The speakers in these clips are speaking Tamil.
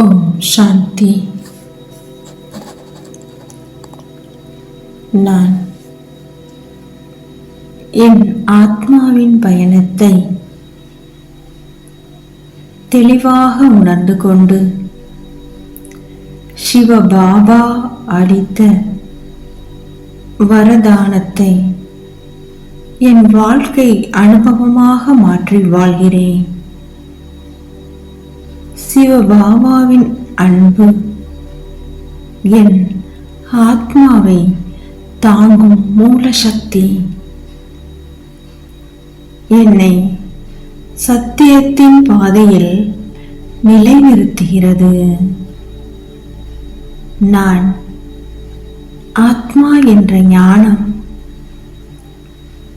ஓம் சாந்தி நான் என் ஆத்மாவின் பயணத்தை தெளிவாக உணர்ந்து கொண்டு சிவ பாபா அளித்த வரதானத்தை என் வாழ்க்கை அனுபவமாக மாற்றி வாழ்கிறேன். சிவபாபாவின் அன்பு. என் ஆத்மாவை தாங்கும் மூல சக்தி என்னை சத்தியத்தின் பாதையில் நிலைநிறுத்துகிறது. நான் ஆத்மா என்ற ஞானம்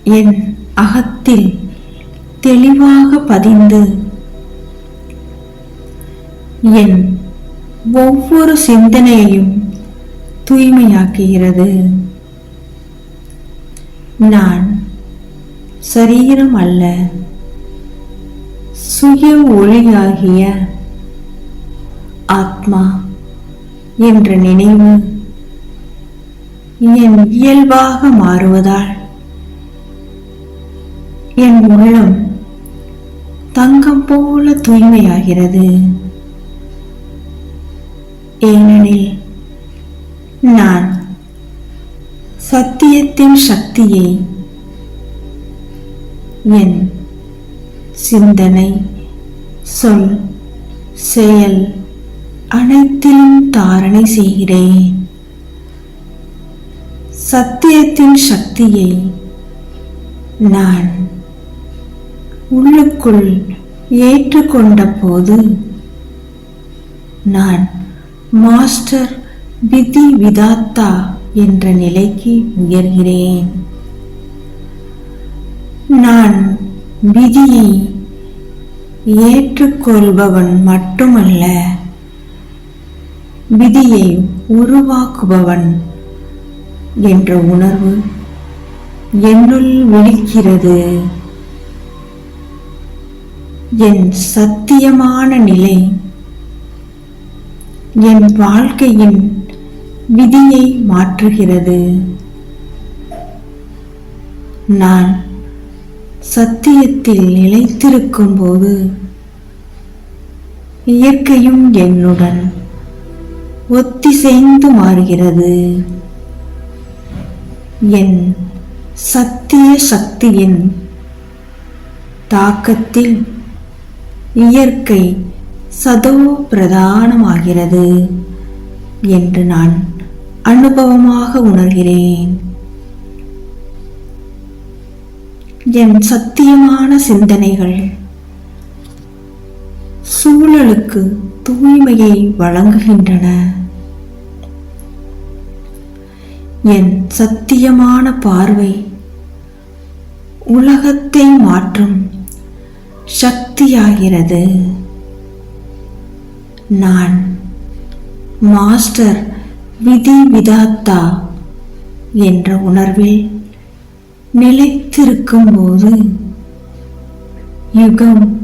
என் அகத்தில் தெளிவாக பதிந்து என் ஒவ்வொரு சிந்தனையையும் தூய்மையாக்குகிறது. நான் சரீரம் அல்ல சுய ஒளியாகிய ஆத்மா என்ற நினைவு என் இயல்பாக மாறுவதால் என் உள்ளம் தங்கம் போல தூய்மையாகிறது. ஏனெனில் நான் சத்தியத்தின் சக்தியை என் சிந்தனை சொல் செயல் அனைத்திலும் தாரணை செய்கிறேன். சத்தியத்தின் சக்தியை நான் உள்ளுக்குள் ஏற்றுக்கொண்ட போது நான் மாஸ்டர் விதி விதாத்தா என்ற நிலைக்கு உயர்கிறேன். நான் விதியை ஏற்றுக்கொள்பவன் மட்டுமல்ல விதியை உருவாக்குபவன் என்ற உணர்வு என்னுள் விழிக்கிறது. என் சத்தியமான நிலை என் வாழ்க்கையின் விதியை மாற்றுகிறது. நான் சத்தியத்தில் நிலைத்திருக்கும் போது இயற்கையும் என்னுடன் ஒத்திசைந்து மாறுகிறது. என் சத்திய சக்தியின் தாக்கத்தில் இயற்கை சதோ பிரதானமாகிறது என்று நான் அனுபவமாக உணர்கிறேன். என் சத்தியமான சிந்தனைகள் சூழலுக்கு தூய்மையை வழங்குகின்றன. என் சத்தியமான பார்வை உலகத்தை மாற்றும் சக்தியாகிறது. நான். மாஸ்டர் விதி விதாத்தா என்ற உணர்வில் நிலைத்திருக்கும் போது யுகம்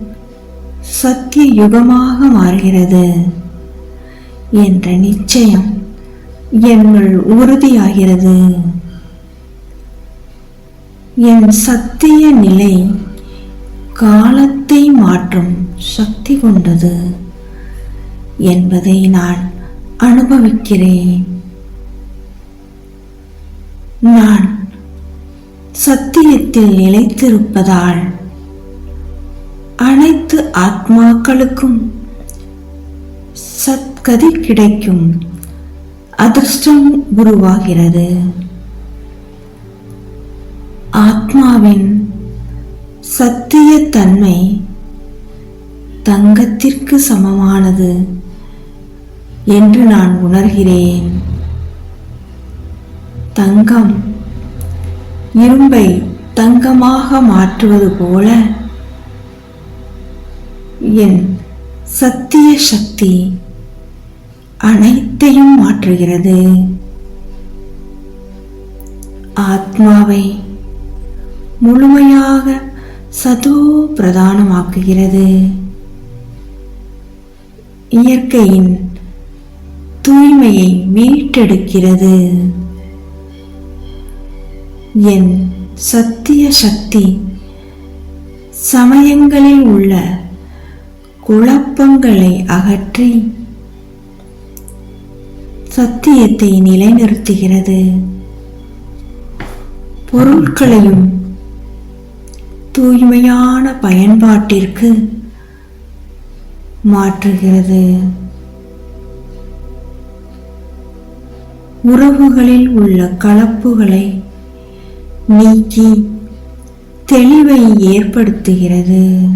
சத்திய யுகமாக மாறுகிறது என்ற நிச்சயம் என்னுள் உறுதியாகிறது. என் சத்திய நிலை காலத்தை மாற்றும் சக்தி கொண்டது. என்பதை நான் அனுபவிக்கிறேன். நான் சத்தியத்தில் நிலைத்திருப்பதால் அனைத்து ஆத்மாக்களுக்கும் சத்கதி கிடைக்கும். அதிர்ஷ்டம் உருவாகிறது. ஆத்மாவின் சத்திய தன்மை தங்கத்திற்கு சமமானது. என்று நான் உணர்கிறேன். தங்கம். இரும்பை தங்கமாக மாற்றுவது போல என் சத்திய சக்தி அனைத்தையும் மாற்றுகிறது. ஆத்மாவை முழுமையாக சதோ பிரதானமாக்குகிறது இயற்கையின் தூய்மையை மீட்டெடுக்கிறது. என் சத்திய சக்தி சமயங்களில் உள்ள குழப்பங்களை அகற்றி சத்தியத்தை நிலைநிறுத்துகிறது. பொருட்களையும் தூய்மையான பயன்பாட்டிற்கு மாற்றுகிறது. உறவுகளில் உள்ள கலப்புகளை நீக்கி தெளிவை ஏற்படுத்துகிறது.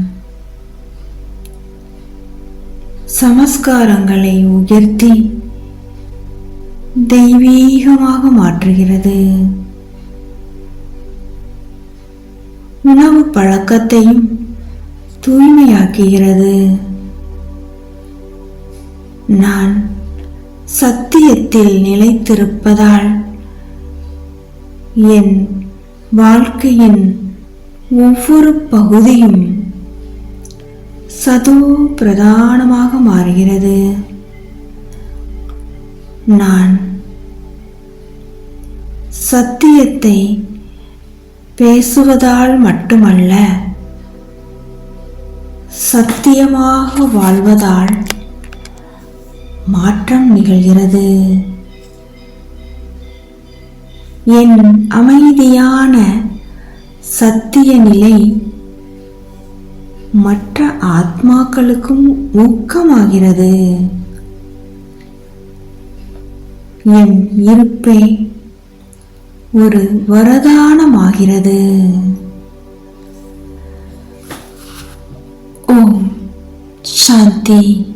சமஸ்காரங்களை உயர்த்தி தெய்வீகமாக மாற்றுகிறது. உணவு பழக்கத்தையும் தூய்மையாக்குகிறது. நான் சத்தியத்தில் நிலைத்திருப்பதால் என் வாழ்க்கையின் ஒவ்வொரு பகுதியும் சதோ பிரதானமாக மாறுகிறது. நான் சத்தியத்தை பேசுவதால் மட்டுமல்ல சத்தியமாக வாழ்வதால் மாற்றம் நிகழ்கிறது. என் அமைதியான சத்திய நிலை மற்ற ஆத்மாக்களுக்கும் ஊக்கமாகிறது. என் இருப்பே ஒரு வரதானமாகிறது. ஓம். சாந்தி.